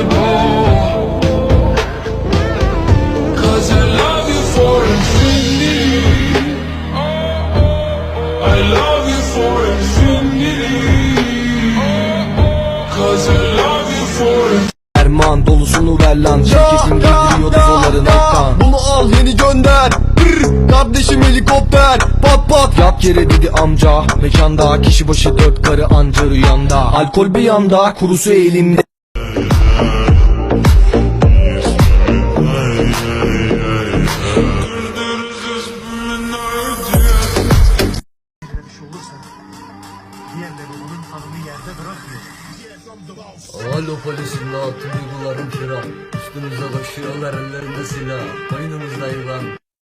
impossible. Cause I love you for infinity. I love you for infinity. Cause I love you for infinity. Erman dolusunu ver lan Şirketin giydiriyor dolarını kan Bunu al yeni gönder Brr, Kardeşim helikopter Pat pat Yat yere dedi amca Mekanda kişi başı dört karı anca rüyanda Alkol bir yanda kurusu elimde Koşuyorlar ellerinde silah Boynumuzda yılan.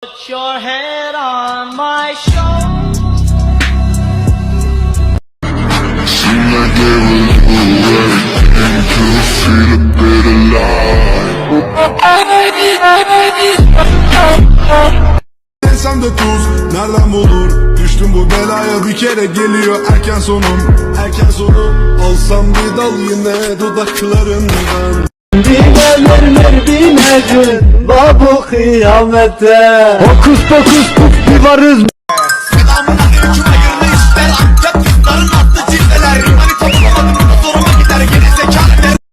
Put your head on my shoulder. Sen de tuz nereden bulur? Düştüm bu belaya bir kere geliyor. Erken sonum. Erken sonum. Alsam bir dal yine dudaklarından Dineler dinecin La bu kıyamete. Hokus pokus puf bir varız.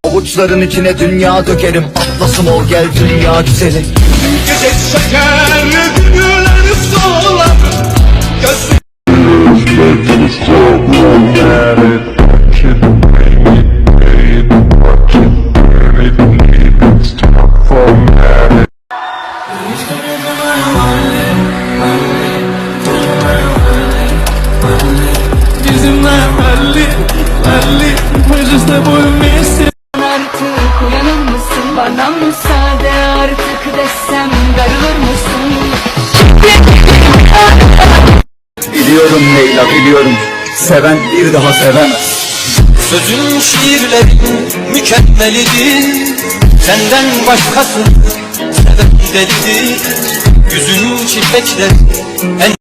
Avuçların içine dünya dökerim. Atlasım ol gel dünya güzeli. Artık Biliyorum Leyla biliyorum. Seven bir daha sevemez. Sözün şiirlerin mükemmelidir. Senden başkası seven delidir. Yüzün çiçekler en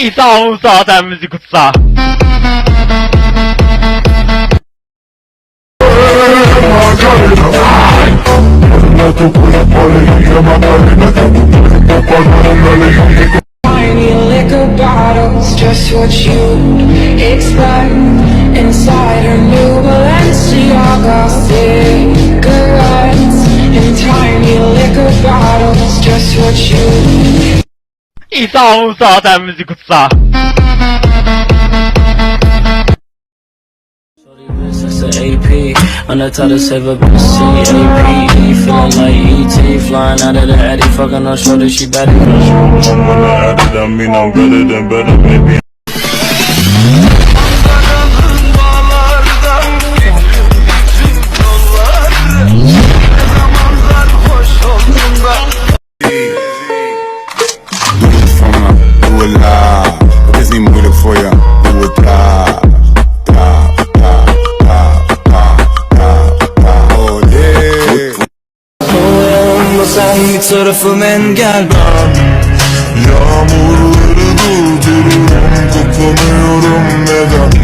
İsa. Tiny liquor bottles, just what you expect Inside her new Balenciaga cigarettes And tiny liquor bottles, just what you İsa Musa sen müzik kutsa. That's an AP On the top of save up in the city AP Feeling like ET Flying out of the Addy Fucking on shoulder She better I'm gonna add it, I mean I'm better than better, baby sen bir tarafım engel. Yağmurları durdururum Kopamıyorum nedense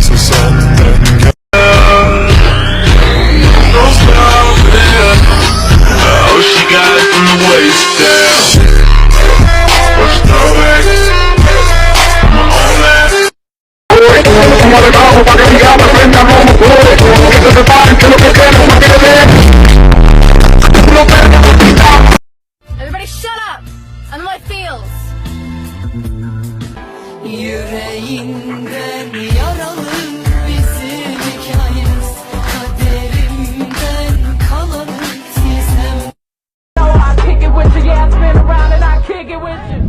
kick it with you.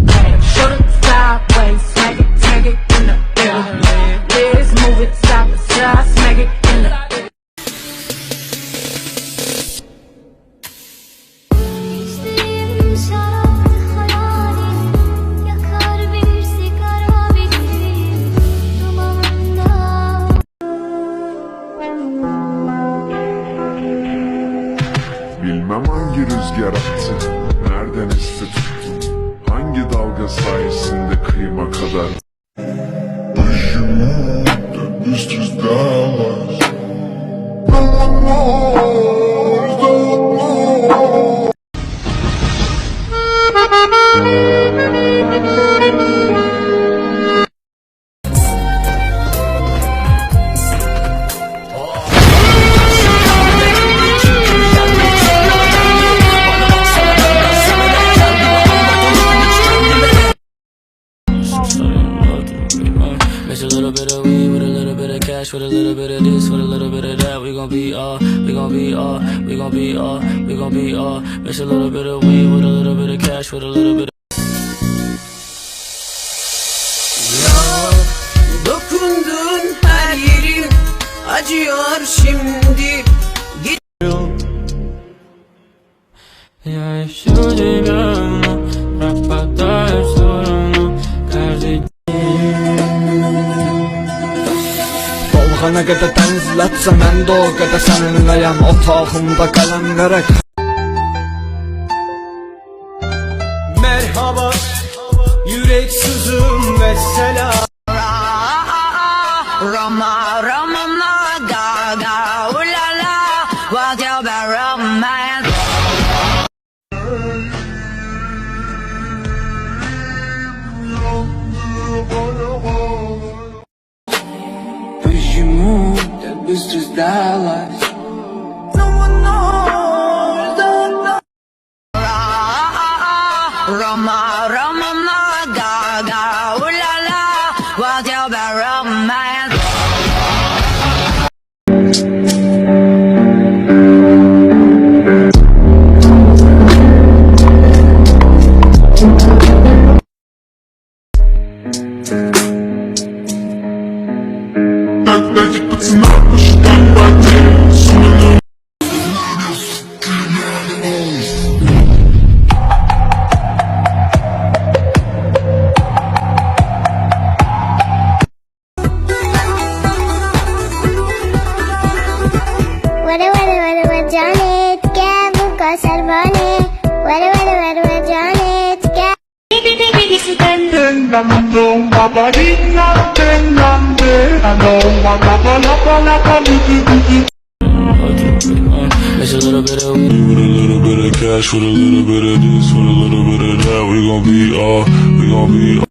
Shoulder sideways, smack it, smack it in the air. Let's move it side to side, smack it in the Dalga sayesinde kıyma kadar. This is Dallas Mix a little bit of weed with a little bit of cash, with a little bit of this, with a little bit of that. We gon' be all, we gon' be all, we gon' be all, we gon' be all. Mix a little bit of weed with a little bit of cash, with a little bit of her yerim acıyor şimdi Ya Dolğana qədər dənizlətsə mən də o qədər səninləyəm Otağımda qələmlərə Merhaba yürek sızım ve selam. Roma Romana Gaga This is No one knows that Roma, Roma, Roma, Gaga, ooh la la What your romance وسرباني ولا ولا ولا وجعاني تكا It's a little bit of weed with a little bit of cash, with a little bit of this, with a little bit of that. We gon' be uh, all, we gon' be all.